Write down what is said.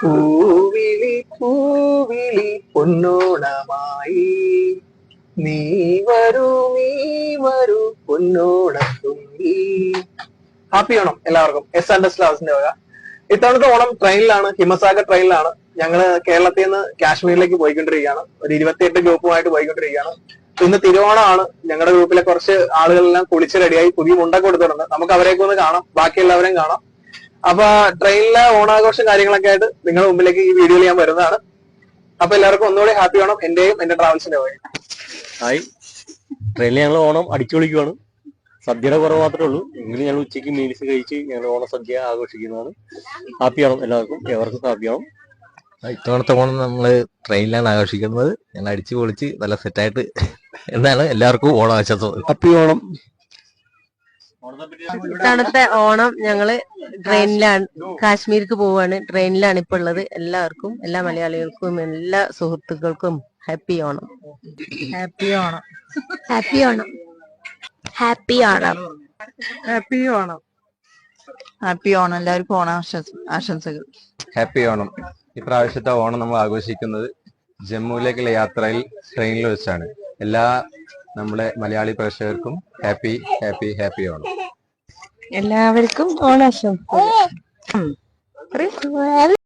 പൂവിളി പൂവിളി പൊന്നോണമായി. നീ വരൂ നീ വരൂ പൊന്നോണത്തുമ്പി ഹാപ്പി ഓണം എല്ലാവർക്കും. എസ് ആൻഡ് എസ് ലവേഴ്സിന്റെ വക. ഇത്തവണത്തെ ഓണം ട്രെയിനിലാണ് ഹിമസാഗർ ട്രെയിനിലാണ് ഞങ്ങൾ കേരളത്തിൽ നിന്ന് കാശ്മീരിലേക്ക് പോയിക്കൊണ്ടിരിക്കുകയാണ്. ഒരു ഇരുപത്തിയെട്ട് ഗ്രൂപ്പുമായിട്ട് പോയിക്കൊണ്ടിരിക്കുകയാണ്. ഇന്ന് തിരുവോണമാണ്. ഞങ്ങളുടെ ഗ്രൂപ്പിലെ കുറച്ച് ആളുകളെല്ലാം കുളിച്ച് റെഡിയായി പുതിയ മുണ്ടൊക്കെ കൊടുത്തിട്ടുണ്ട് നമുക്ക് അവരെയൊക്കെ ഒന്ന് കാണാം. ബാക്കി എല്ലാവരെയും കാണാം. അപ്പൊ ട്രെയിനിലെ ഓണാഘോഷം കാര്യങ്ങളൊക്കെ ആയിട്ട് നിങ്ങളുടെ മുമ്പിലേക്ക് ഈ വീഡിയോയിൽ ഞാൻ വരുന്നതാണ്. അപ്പൊ എല്ലാവർക്കും ഒന്നുകൂടി ഹാപ്പി ഓണം. എന്റെയും എന്റെ ട്രാവൽസിന്റെ പോയി ഹായ്. ട്രെയിനിൽ ഞങ്ങൾ ഓണം അടിച്ചു പൊളിക്കുവാണ് സദ്യയുടെ കുറവ് മാത്രമേ ഉള്ളൂ. എങ്കിലും ഞങ്ങൾ ഉച്ചയ്ക്ക് മീൽസ് കഴിച്ച് ഞങ്ങൾ ഓണ സദ്യ ആഘോഷിക്കുന്നതാണ്. ഹാപ്പി ഓണം എല്ലാവർക്കും. എവർക്കും ഹാപ്പി ആണോ ഇത്തവണത്തെ ഓണം നമ്മൾ ട്രെയിനിലാണ് ആഘോഷിക്കുന്നത്. ഞങ്ങൾ അടിച്ചു പൊളിച്ച് നല്ല സെറ്റായിട്ട് എന്നാണ് എല്ലാവർക്കും ഓണം ആശംസ ഹാപ്പി ഓണം. ഇത്തവണത്തെ ഓണം ഞങ്ങൾ ട്രെയിനിലാണ് കാശ്മീർക്ക് പോവാണ്. ട്രെയിനിലാണ് ഇപ്പൊ ഉള്ളത്. എല്ലാവർക്കും എല്ലാ മലയാളികൾക്കും എല്ലാ സുഹൃത്തുക്കൾക്കും happy Onam. Happy Onam. Happy Onam. Happy Onam. Happy Onam. Happy Onam. എല്ലാവർക്കും ഓണം ആശംസകൾ. ഹാപ്പി ഓണം. ഇപ്രാവശ്യത്തെ ഓണം നമ്മൾ ആഘോഷിക്കുന്നത് ജമ്മുവിലേക്കുള്ള യാത്രയിൽ ട്രെയിനിൽ വെച്ചാണ്. എല്ലാ നമ്മുടെ മലയാളി പ്രേക്ഷകർക്കും ഹാപ്പി ഹാപ്പി ഹാപ്പി ഓണം. എല്ലാവർക്കും ഓണാശംസ